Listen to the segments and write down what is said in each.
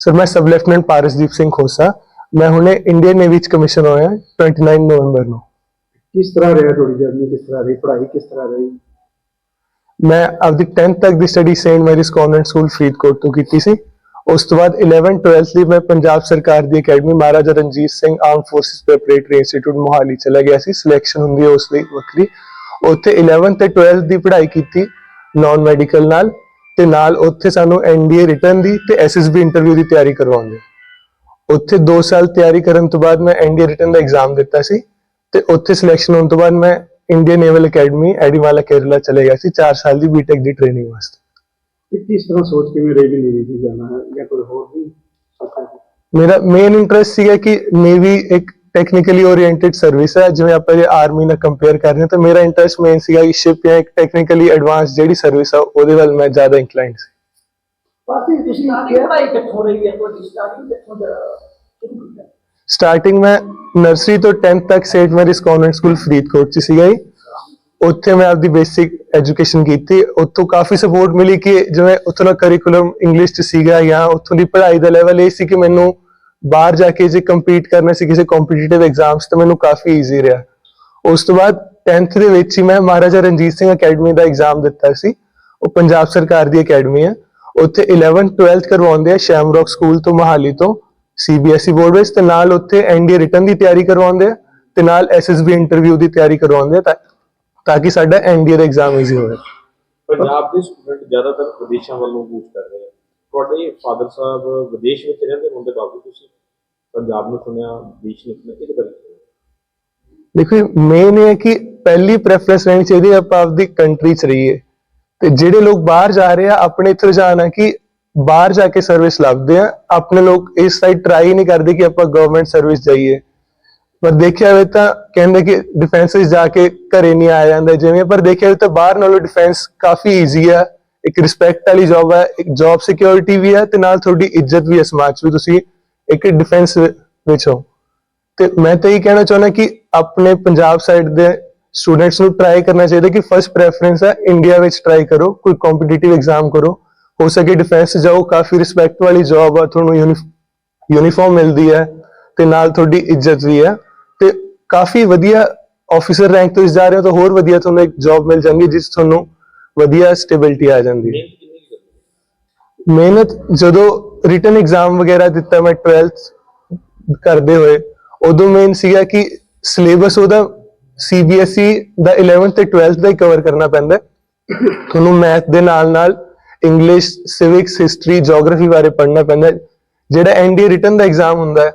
Sir ਮੈਂ sub lieutenant Parasdeep Singh Khosa. ਮੈਂ ਹੁਣੇ ਇੰਡੀਅਨ ਨੇਵੀ ਚ ਕਮਿਸ਼ਨ ਹੋਇਆ 29 ਨਵੰਬਰ ਨੂੰ। ਕਿਸ ਤਰ੍ਹਾਂ ਰਿਹਾ ਤੁਹਾਡੀ ਜਰਨੀ ਕਿਸ ਤਰ੍ਹਾਂ ਰਹੀ? ਪੜ੍ਹਾਈ ਕਿਸ ਤਰ੍ਹਾਂ ਰਹੀ? ਮੈਂ ਆਪਦੀ 10th ਤੱਕ ਦੀ study saint Mary's convent school Faridkot ਤੋਂ ਕੀਤੀ ਸੀ। ਉਸ ਤੋਂ ਬਾਅਦ 11 12th ਲਈ ਮੈਂ ਪੰਜਾਬ ਸਰਕਾਰ ਦੀ academy Maharaja Ranjit Singh arm forces preparatory institute Mohali ਚਲਾ ਗਿਆ ਸੀ। ਸਿਲੈਕਸ਼ਨ ਹੁੰਦੀ ਹੈ ਉਸ ਲਈ ਵੱਖਰੀ। ਉੱਥੇ 11th ਤੇ 12th ਦੀ ਪੜ੍ਹਾਈ ਕੀਤੀ ਨਾਨ ਮੈਡੀਕਲ ਨਾਲ। ਤੇ ਨਾਲ ਉੱਥੇ ਸਾਨੂੰ ਐਨਡੀਏ ਰਿਟਰਨ ਦੀ ਤੇ ਐਸਐਸਬੀ ਇੰਟਰਵਿਊ ਦੀ ਤਿਆਰੀ ਕਰਵਾਉਂਦੇ ਉੱਥੇ 2 ਸਾਲ ਤਿਆਰੀ ਕਰਨ ਤੋਂ ਬਾਅਦ ਮੈਂ ਐਨਡੀਏ ਰਿਟਰਨ ਦਾ ਐਗਜ਼ਾਮ ਦਿੱਤਾ ਸੀ ਤੇ ਉੱਥੇ ਸਿਲੈਕਸ਼ਨ ਹੋਣ ਤੋਂ ਬਾਅਦ ਮੈਂ ਇੰਡੀਅਨ ਨੇਵਲ ਅਕੈਡਮੀ ਐਡੀਵਾਲਾ ਕੇਰਲਾ ਚਲੇ ਗਿਆ ਸੀ 4 ਸਾਲ ਦੀ ਬੀਟੈਕ ਦੀ ਟ੍ਰੇਨਿੰਗ ਵਾਸਤੇ ਕਿ ਕਿਸ ਤਰ੍ਹਾਂ ਸੋਚ ਕਿਵੇਂ ਰਹੀ ਵੀ ਨੇਵੀ ਚ ਜਾਣਾ ਹੈ ਜਾਂ ਕੋਈ ਹੋਰ ਵੀ? ਮੇਰਾ ਮੇਨ ਇੰਟਰਸਟ ਸੀਗਾ ਕਿ ਨੇਵੀ ਇੱਕ ਟੈਕਨੀਕਲੀ ਓਰੀਐਂਟਡ ਸਰਵਿਸ ਹੈ। ਜਿਵੇਂ ਆਪਾਂ ਜੇ ਆਰਮੀ ਨਾਲ ਕੰਪੇਅਰ ਕਰਦੇ ਹਾਂ ਤਾਂ ਮੇਰਾ ਇੰਟਰਸਟ ਮੇਨ ਸੀਗਾ ਕਿ ਸ਼ਿਪ ਜਾਂ ਇੱਕ ਟੈਕਨੀਕਲੀ ਐਡਵਾਂਸ ਜਿਹੜੀ ਸਰਵਿਸ ਆ ਉਹਦੇ ਵੱਲ ਮੈਂ ਜ਼ਿਆਦਾ ਇੰਕਲਾਈਨਡ ਸੀ। ਬਾਕੀ ਤੁਸੀਂ ਪੜ੍ਹਾਈ ਕਿੱਥੋਂ ਰਹੀ ਹੈ ਤੁਹਾਡੀ ਸਟਾਰਟਿੰਗ ਕਿੱਥੋਂ ਸਟਾਰਟਿੰਗ ਮੈਂ ਨਰਸਰੀ ਤੋਂ 10th ਤੱਕ saint Mary's convent school Faridkot ਚ ਸੀਗਾ ਜੀ। ਉੱਥੇ ਮੈਂ ਆਪਦੀ ਬੇਸਿਕ ਐਜੂਕੇਸ਼ਨ ਕੀਤੀ। ਉੱਥੋਂ ਕਾਫੀ ਸਪੋਰਟ ਮਿਲੀ ਕਿ ਜਿਵੇਂ ਉੱਥੋਂ ਦਾ ਕਰਿਕੂਲਮ ਇੰਗਲਿਸ਼ ਚ ਸੀਗਾ ਜਾਂ ਉੱਥੋਂ ਦੀ ਪੜ੍ਹਾਈ ਦਾ ਲੈਵਲ ਇਹ ਸੀ ਕਿ ਮੈਨੂੰ ਬਾਹਰ ਜਾ ਕੇ ਜੇ ਕੰਪੀਟ ਕਰਨਾ ਸੀ ਕਿਸੇ ਕੰਪੀਟੀਟਿਵ ਐਗਜ਼ਾਮਸ ਤਾਂ ਮੈਨੂੰ ਕਾਫੀ ਈਜ਼ੀ ਰਿਹਾ। ਉਸ ਤੋਂ ਬਾਅਦ 10th ਦੇ ਵਿੱਚ ਹੀ ਮੈਂ ਮਹਾਰਾਜਾ ਰਣਜੀਤ ਸਿੰਘ ਅਕੈਡਮੀ ਦਾ ਐਗਜ਼ਾਮ ਦਿੱਤਾ ਸੀ। ਉਹ ਪੰਜਾਬ ਸਰਕਾਰ ਦੀ ਅਕੈਡਮੀ ਹੈ ਉੱਥੇ 11th 12th ਕਰਵਾਉਂਦੇ ਆ ਸ਼ੈਮਰੌਕ ਸਕੂਲ ਤੋਂ ਮੋਹਾਲੀ ਤੋਂ ਸੀਬੀਐਸਈ ਬੋਰਡ ਵਿੱਚ ਤੇ ਨਾਲ ਉੱਥੇ ਐਨਡੀਏ ਰਿਟਰਨ ਦੀ ਤਿਆਰੀ ਕਰਵਾਉਂਦੇ ਆ ਤੇ ਨਾਲ ਐਸਐਸਬੀ ਇੰਟਰਵਿਊ ਦੀ ਤਿਆਰੀ ਕਰਵਾਉਂਦੇ ਆ ਤਾਂ ਤਾਂ ਕਿ ਸਾਡਾ ਐਨਡੀਏ ਦਾ ਐਗਜ਼ਾਮ ਈਜ਼ੀ ਹੋਵੇ। ਪੰਜਾਬ ਦੇ ਸਟੂਡੈਂਟ ਜ਼ਿਆਦਾਤਰ ਵਿਦੇਸ਼ਾਂ ਵੱਲੋਂ ਕੂਚ ਕਰ ਰਹੇ ਆ। ਤੁਹਾਡੇ ਫਾਦਰ ਸਾਹਿਬ ਵਿਦੇਸ਼ ਵਿੱਚ ਰਹਿੰਦੇ ਹੋਣ ਦੇ ਬਾਵਜੂਦ ਤੁਸੀਂ ਪੰਜਾਬ ਨੂੰ ਚੁਣਿਆ ਦੇਸ਼ ਨੂੰ ਚੁਣਿਆ ਇਹਦੇ ਬਾਰੇ ਦੇਖੋ ਮੇਨ ਇਹ ਕਿ ਪਹਿਲੀ ਪ੍ਰੈਫਰੈਂਸ ਰਹਿਣੀ ਚਾਹੀਦੀ ਆਪਾਂ ਆਪਦੀ ਕੰਟਰੀ 'ਚ ਰਹੀਏ। ਤੇ ਜਿਹੜੇ ਲੋਕ ਬਾਹਰ ਜਾ ਰਹੇ ਆ, ਆਪਣੇ ਇੱਥੇ ਰੁਝਾਨ ਕਿ ਬਾਹਰ ਜਾ ਕੇ ਸਰਵਿਸ ਲੱਭਦੇ ਆ। ਆਪਣੇ ਲੋਕ ਇਸ ਸਾਈਡ ਟਰਾਈ ਨਹੀਂ ਕਰਦੇ ਕਿ ਆਪਾਂ ਗਵਰਨਮੈਂਟ ਸਰਵਿਸ ਜਾਈਏ। ਪਰ ਦੇਖਿਆ ਹੋਵੇ ਤਾਂ ਕਹਿੰਦੇ ਕਿ ਡਿਫੈਂਸ ਵਿੱਚ ਜਾ ਕੇ ਘਰੇ ਨਹੀਂ ਆਇਆ ਜਾਂਦਾ ਜਿਵੇਂ, ਪਰ ਦੇਖਿਆ ਹੋਵੇ ਤਾਂ ਬਾਹਰ ਨਾਲੋਂ ਡਿਫੈਂਸ ਕਾਫੀ ਈਜ਼ੀ ਆ। ਇੱਕ ਰਿਸਪੈਕਟ ਵਾਲੀ ਜੌਬ ਹੈ, ਇੱਕ ਜੌਬ ਸਿਕਿਉਰਿਟੀ ਵੀ ਹੈ ਤੇ ਨਾਲ ਤੁਹਾਡੀ ਇੱਜ਼ਤ ਵੀ ਹੈ ਸਮਾਜ 'ਚ ਵੀ ਤੁਸੀਂ ਇੱਕ ਡਿਫੈਂਸ ਵਿੱਚ ਹੋ। ਤੇ ਮੈਂ ਤਾਂ ਇਹ ਕਹਿਣਾ ਚਾਹੁੰਦਾ ਕਿ ਆਪਣੇ ਪੰਜਾਬ ਸਾਈਡ ਦੇ ਸਟੂਡੈਂਟਸ ਨੂੰ ਟਰਾਈ ਕਰਨਾ ਚਾਹੀਦਾ ਕਿ ਫਰਸਟ ਪ੍ਰੈਫਰੈਂਸ ਹੈ ਇੰਡੀਆ ਵਿੱਚ ਟਰਾਈ ਕਰੋ, ਕੋਈ ਕੰਪੀਟੀਟਿਵ ਐਗਜ਼ਾਮ ਕਰੋ, ਹੋ ਸਕੇ ਡਿਫੈਂਸ ਜਾਓ, ਕਾਫੀ ਰਿਸਪੈਕਟ ਵਾਲੀ ਜੌਬ ਆ, ਤੁਹਾਨੂੰ ਯੂਨੀਫਾਰਮ ਮਿਲਦੀ ਹੈ ਤੇ ਨਾਲ ਤੁਹਾਡੀ ਇੱਜ਼ਤ ਵੀ ਹੈ ਤੇ ਕਾਫੀ ਵਧੀਆ ਆਫੀਸਰ ਰੈਂਕ ਤੋਂ ਜਾ ਰਹੇ ਹੋ ਤਾਂ ਹੋਰ ਵਧੀਆ ਤੁਹਾਨੂੰ ਇੱਕ ਜੌਬ ਮਿਲ ਜਾਂਦੀ ਜਿਸ ਤੁਹਾਨੂੰ ਵਧੀਆ ਸਟੇਬਿਲਿਟੀ ਆ ਜਾਂਦੀ ਹੈ ਮਿਹਨਤ ਜਦੋਂ ਰਿਟਨ ਐਗਜ਼ਾਮ ਵਗੈਰਾ ਦਿੱਤਾ ਮੈਂ 12th ਕਰਦੇ ਹੋਏ ਉਦੋਂ ਮੇਨ ਸੀਗਾ ਕਿ ਸਿਲੇਬਸ ਉਹਦਾ CBSE E ਦਾ 11th ਤੇ 12th ਦਾ ਹੀ ਕਵਰ ਕਰਨਾ ਪੈਂਦਾ। ਤੁਹਾਨੂੰ ਮੈਥ ਦੇ ਨਾਲ ਨਾਲ ਇੰਗਲਿਸ਼ ਸਿਵਿਕਸ ਹਿਸਟਰੀ ਜੀਓਗ੍ਰਾਫੀ ਬਾਰੇ ਪੜ੍ਹਨਾ ਪੈਂਦਾ। ਜਿਹੜਾ ਐਨਡੀਏ ਰਿਟਨ ਦਾ ਐਗਜ਼ਾਮ ਹੁੰਦਾ ਹੈ,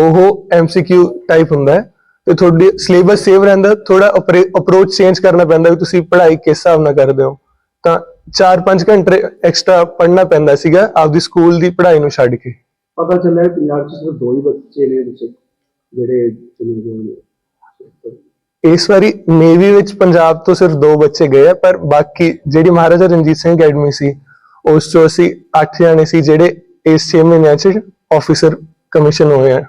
ਉਹ MCQ ਟਾਈਪ ਹੁੰਦਾ ਹੈ ਤੇ ਤੁਹਾਡੀ ਸਿਲੇਬਸ ਸੇਵ ਰਹਿੰਦਾ ਥੋੜਾ ਅਪਰੋਚ ਚੇਂਜ ਕਰਨਾ ਪੈਂਦਾ ਵੀ ਤੁਸੀਂ ਪੜ੍ਹਾਈ ਕਿਸ ਹਿਸਾਬ ਨਾਲ ਕਰਦੇ ਹੋ। ਤਾਂ 4-5 ਘੰਟੇ ਐਕਸਟਰਾ ਪੜ੍ਹਨਾ ਪੈਂਦਾ ਸੀਗਾ ਆਪਦੀ ਸਕੂਲ ਦੀ ਪੜ੍ਹਾਈ ਨੂੰ ਛੱਡ ਕੇ। ਪਤਾ ਚੱਲਿਆ ਕਿ ਪੰਜਾਬ ਚ ਸਿਰਫ ਦੋ ਹੀ ਬੱਚੇ ਨੇ ਵਿੱਚ ਜਿਹੜੇ ਚੁਣੇ ਗਏ ਨੇ। ਇਸ ਵਾਰੀ ਨੇਵੀ ਵਿੱਚ ਪੰਜਾਬ ਤੋਂ ਸਿਰਫ ਦੋ ਬੱਚੇ ਗਏ ਆ ਪਰ ਬਾਕੀ ਜਿਹੜੀ ਮਹਾਰਾਜਾ ਰਣਜੀਤ ਸਿੰਘ ਅਕੈਡਮੀ ਸੀ ਉਸ ਤੋਂ ਅਸੀਂ 8 ਜਣੇ ਸੀ ਜਿਹੜੇ ਇਸ 6 ਮਹੀਨਿਆਂ 'ਚ ਆਫੀਸਰ ਕਮਿਸ਼ਨ ਹੋਏ ਆ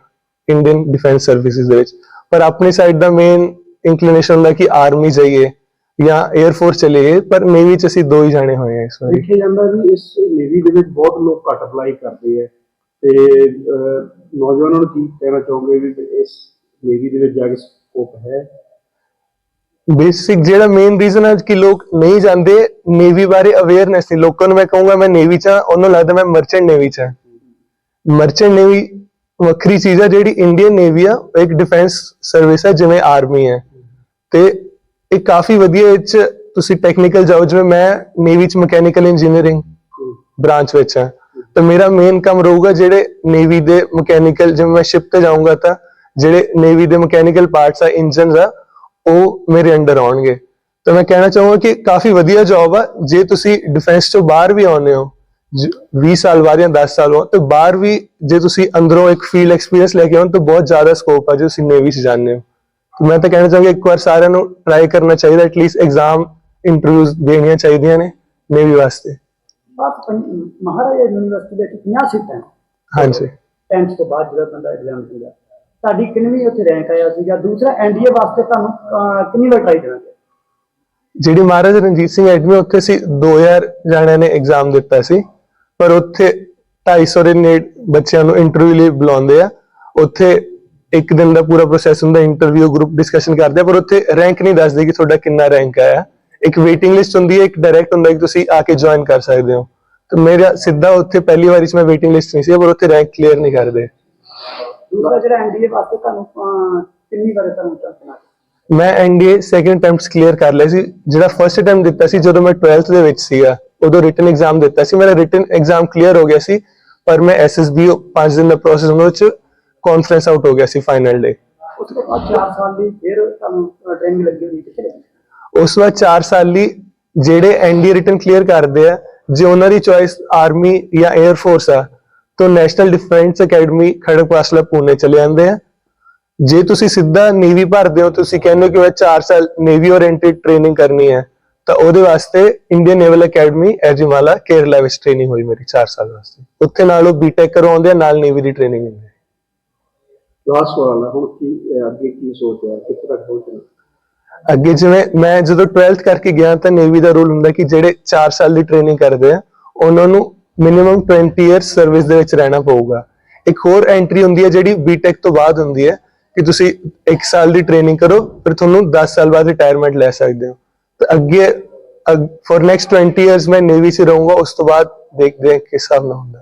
ਇੰਡੀਅਨ ਡਿਫੈਂਸ ਸਰਵਿਸਿਜ਼ ਦੇ ਵਿੱਚ। ਪਰ ਆਪਣੀ ਸਾਈਡ ਦਾ ਮੇਨ ਇਨਕਲੀਨੇਸ਼ਨ ਹੁੰਦਾ ਕਿ ਆਰਮੀ ਜਾਈਏ ਜਾਂ 에ਅਰ ਫੋਰਸ ਚਲੇ ਪਰ ਨੇਵੀ 'ਚ ਅਸੀਂ ਦੋ ਹੀ ਜਾਣੇ ਹੋਏ ਆ ਇਸ ਵਾਰੀ। ਦੇਖਿਆ ਜਾਂਦਾ ਵੀ ਇਸ ਨੇਵੀ ਦੇ ਵਿੱਚ ਬਹੁਤ ਲੋਕ ਘੱਟ ਅਪਲਾਈ ਕਰਦੇ ਆ ਤੇ ਨੌਜਵਾਨਾਂ ਨੂੰ ਕੀ ਕਹਿਣਾ ਚਾਹੋਗੇ ਵੀ ਇਸ ਨੇਵੀ ਦੇ ਵਿੱਚ ਜਾ ਕੇ ਸਕੋਪ ਹੈ? ਬੇਸਿਕ ਜਿਹੜਾ ਮੇਨ ਰੀਜ਼ਨ ਹੈ ਕਿ ਲੋਕ ਨਹੀਂ ਜਾਂਦੇ ਨੇਵੀ ਬਾਰੇ ਅਵੇਅਰਨੈਸ ਨਹੀਂ। ਲੋਕਾਂ ਨੂੰ ਮੈਂ ਕਹੂੰਗਾ ਮੈਂ ਨੇਵੀ ਚ ਉਹਨੂੰ ਲੱਗਦਾ ਮੈਂ ਮਰਚੈਂਟ ਨੇਵੀ ਚ ਮਰਚੈਂਟ ਨੇਵੀ ਵੱਖਰੀ ਚੀਜ਼ ਹੈ, ਜਿਹੜੀ ਇੰਡੀਅਨ ਨੇਵੀ ਆ ਇੱਕ ਡਿਫੈਂਸ ਸਰਵਿਸ ਹੈ, ਜਿਵੇਂ ਆਰਮੀ ਹੈ। ਤੇ ਇਹ ਕਾਫੀ ਵਧੀਆ ਇਹ 'ਚ ਤੁਸੀਂ ਟੈਕਨੀਕਲ ਜਾਓ, ਜਿਵੇਂ ਮੈਂ ਨੇਵੀ ਚ ਮਕੈਨੀਕਲ ਇੰਜੀਨੀਅਰਿੰਗ ਬ੍ਰਾਂਚ ਵਿੱਚ ਹਾਂ। ਤਾਂ ਮੇਰਾ ਮੇਨ ਕੰਮ ਰਹੂਗਾ ਜਿਹੜੇ ਨੇਵੀ ਦੇ ਮਕੈਨੀਕਲ ਜਿਵੇਂ ਮੈਂ ਸ਼ਿਪ ਤੇ ਜਾਊਂਗਾ ਤਾਂ ਜਿਹੜੇ ਨੇਵੀ ਦੇ ਮਕੈਨੀਕਲ ਪਾਰਟਸ ਆ ਇੰਜਨਸ ਆ, ਉਹ ਮੇਰੇ ਅੰਡਰ ਆਉਣਗੇ। ਤਾਂ ਮੈਂ ਕਹਿਣਾ ਚਾਹੂੰਗਾ ਕਿ ਕਾਫੀ ਵਧੀਆ ਜੌਬ ਆ। ਜੇ ਤੁਸੀਂ ਡਿਫੈਂਸ ਤੋਂ ਬਾਹਰ ਵੀ ਆਉਂਦੇ ਹੋ 20 ਸਾਲ ਬਾਅਦ ਜਾਂ 10 ਸਾਲ ਬਾਅਦ ਤੇ ਬਾਹਰ ਵੀ ਜੇ ਤੁਸੀਂ ਅੰਦਰੋਂ ਇੱਕ ਫੀਲਡ ਐਕਸਪੀਰੀਅੰਸ ਲੈ ਕੇ ਆਉਂ ਤਾਂ ਬਹੁਤ ਜ਼ਿਆਦਾ ਸਕੋਪ ਆ ਜੇ ਤੁਸੀਂ ਨੇਵੀ 'ਚ ਜਾਂਦੇ ਹੋ। ਤਾਂ ਮੈਂ ਤਾਂ ਕਹਿਣਾ ਚਾਹਾਂਗਾ ਇੱਕ ਵਾਰ ਸਾਰਿਆਂ ਨੂੰ ਟਰਾਈ ਕਰਨਾ ਚਾਹੀਦਾ ਐਟਲੀਸਟ ਐਗਜ਼ਾਮ ਇੰਟਰਵਿਊਜ਼ ਦੇਣੀਆਂ ਚਾਹੀਦੀਆਂ ਨੇ ਨੇਵੀ ਵਾਸਤੇ। ਪੰ- ਮਹਾਰਾਜਾ ਯੂਨੀਵਰਸਿਟੀ ਵਿੱਚ 50 ਸੀਟਾਂ ਹਾਂਜੀ। 10th ਤੋਂ ਬਾਅਦ ਜਿਹੜਾ ਬੰਦਾ ਐਗਜ਼ਾਮ ਦਿੰਦਾ। ਤੁਹਾਡੀ ਕਿੰਨਵੀਂ ਉੱਥੇ ਰੈਂਕ ਆਇਆ ਸੀਗਾ ਦੂਸਰਾ ਐਨਡੀਏ ਵਾਸਤੇ ਤੁਹਾਨੂੰ ਕਿੰਨੀ ਵਾਰ ਟਰਾਈ ਪਿਆ ਜਿਹੜੀ ਮਹਾਰਾਜਾ ਰਣਜੀਤ ਸਿੰਘ ਅਕੈਡਮੀ ਉੱਥੇ ਸੀ 2000 ਜਾਣਿਆਂ ਨੇ ਐਗਜ਼ਾਮ ਦਿੱਤਾ ਸੀ। ਪਰ ਉੱਥੇ 250 ਦੇ ਨੇੜ ਬੱਚਿਆਂ ਨੂੰ ਇੰਟਰਵਿਊ ਲਈ ਬੁਲਾਉਂਦੇ ਆ। ਉੱਥੇ ਇੱਕ ਦਿਨ ਦਾ ਪੂਰਾ ਪ੍ਰੋਸੈਸ ਹੁੰਦਾ ਇੰਟਰਵਿਊ ਗਰੁੱਪ ਡਿਸਕਸ਼ਨ ਕਰਦੇ ਆ ਪਰ ਉੱਥੇ ਰੈਂਕ ਨਹੀਂ ਦੱਸਦੇ ਕਿ ਤੁਹਾਡਾ ਕਿੰਨਾ ਰੈਂਕ ਆਇਆ ਇੱਕ ਵੇਟਿੰਗ ਲਿਸਟ ਹੁੰਦੀ ਹੈ ਇੱਕ ਡਾਇਰੈਕਟ ਹੁੰਦਾ ਕਿ ਤੁਸੀਂ ਆ ਕੇ ਜੁਆਇਨ ਕਰ ਸਕਦੇ ਹੋ। ਤੇ ਮੇਰਾ ਸਿੱਧਾ ਉੱਥੇ ਪਹਿਲੀ ਵਾਰੀ ਚ ਮੈਂ ਵੇਟਿੰਗ ਲਿਸਟ ਨਹੀਂ ਸੀ ਪਰ ਉੱਥੇ ਰੈਂਕ ਕਲੀਅਰ ਨਹੀਂ ਕਰਦੇ। ਦੂਸਰਾ ਜਿਹੜਾ ਐਨਡੀਏ ਵਾਸਤੇ ਤੁਹਾਨੂੰ ਕਿੰਨੀ ਵਾਰ ਤੁਹਾਨੂੰ ਚਾਹਣਾ ਮੈਂ ਐਨਡੀਏ ਸੈਕੰਡ ਅਟੈਂਪਟਸ ਕਲੀਅਰ ਕਰ ਲਿਆ ਸੀ। ਜਿਹੜਾ ਫਰਸਟ ਅਟੈਂਪਟ ਦਿੱਤਾ ਸੀ ਜਦੋਂ ਮੈਂ 12th ਦੇ ਵਿੱਚ ਸੀਗਾ। ਉਦੋਂ ਰਿਟਨ ਐਗਜ਼ਾਮ ਦਿੱਤਾ ਸੀ ਮੇਰਾ ਰਿਟਨ ਐਗਜ਼ਾਮ ਕਲੀਅਰ ਹੋ ਗਿਆ ਸੀ ਪਰ ਮੈਂ ਐਸਐਸਬੀ 5 ਦਿਨ ਦਾ ਪ੍ਰੋਸੈਸ ਉਹਨਾਂ ਵਿੱਚ ਕਾਨਫਰੰਸ ਆਊਟ ਹੋ ਗਿਆ ਸੀ ਫਾਈਨਲ ਡੇ ਉਸ ਤੋਂ ਬਾਅਦ 4 ਸਾਲ ਦੀ ਫਿਰ ਤੁਹਾਨੂੰ ਟ੍ਰੇਨਿੰਗ ਲੱਗੀ ਹੋਣੀ ਕਿੱਥੇ ਲੱਗੀ ਉਸ ਵਾਰ 4 ਸਾਲ ਲਈ ਜਿਹੜੇ ਐਨਡੀਏ ਰਿਟਨ ਕਲੀਅਰ ਕਰਦੇ ਆ ਜੇ ਉਹਨਾਂ ਦੀ ਚੋਇਸ ਆਰਮੀ ਜਾਂ 에ਅਰ ਫੋਰਸ ਆ ਤਾਂ national defence academy Khadakwasla Pune ਚਲੇ ਜਾਂਦੇ ਆ ਜੇ ਤੁਸੀਂ ਸਿੱਧਾ ਨੇਵੀ ਭਰਦੇ ਹੋ ਤੁਸੀਂ ਕਹਿੰਦੇ ਹੋ ਕਿ ਮੈਂ 4 ਸਾਲ ਨੇਵੀ ਓਰੀਐਂਟਡ ਟ੍ਰੇਨਿੰਗ ਕਰਨੀ ਹੈ ਤਾਂ ਉਹਦੇ ਵਾਸਤੇ Indian naval academy Ezhimala Kerala ਵਿੱਚ ਟ੍ਰੇਨਿੰਗ ਹੋਈ ਮੇਰੀ 4 ਸਾਲ ਵਾਸਤੇ। ਉੱਥੇ ਨਾਲ ਉਹ ਬੀਟੈਕ ਕਰਵਾਉਂਦੇ ਆ ਨਾਲ ਨੇਵੀ ਦੀ ਟ੍ਰੇਨਿੰਗ ਹੁੰਦੀ ਹੈ ਲਾਸਟ ਸਵਾਲ ਹੈ ਹੁਣ ਕੀ ਅੱਗੇ ਕੀ ਸੋਚਿਆ ਕਿੱਥੇ ਤੱਕ ਪਹੁੰਚਣਾ ਅੱਗੇ ਜਿਵੇਂ ਮੈਂ ਜਦੋਂ 12th ਕਰਕੇ ਗਿਆ ਤਾਂ ਨੇਵੀ ਦਾ ਰੂਲ ਹੁੰਦਾ ਕਿ ਜਿਹੜੇ 4 ਸਾਲ ਦੀ ਟ੍ਰੇਨਿੰਗ ਕਰਦੇ ਆ ਉਹਨਾਂ ਨੂੰ ਮਿਨੀਮਮ 20 ਇਅਰਸ ਸਰਵਿਸ ਦੇ ਵਿੱਚ ਰਹਿਣਾ ਪਊਗਾ। ਇੱਕ ਹੋਰ ਐਂਟਰੀ ਹੁੰਦੀ ਹੈ ਜਿਹੜੀ ਬੀਟੈਕ ਤੋਂ ਬਾਅਦ ਹੁੰਦੀ ਹੈ ਕਿ ਤੁਸੀਂ 1 ਸਾਲ ਦੀ ਟ੍ਰੇਨਿੰਗ ਕਰੋ ਫਿਰ ਤੁਹਾਨੂੰ 10 ਸਾਲ ਬਾਅਦ ਰਿਟਾਇਰਮੈਂਟ ਲੈ ਸਕਦੇ ਹੋ। ਤਾਂ ਅੱਗੇ ਫॉर ਨੈਕਸਟ 20 ਇਅਰਸ ਮੈਂ ਨੇਵੀ 'ਚ ਰਹੂੰਗਾ, ਉਸ ਤੋਂ ਬਾਅਦ ਦੇਖਦੇ ਹਾਂ ਕਿਸ ਹਿਸਾਬ ਨਾਲ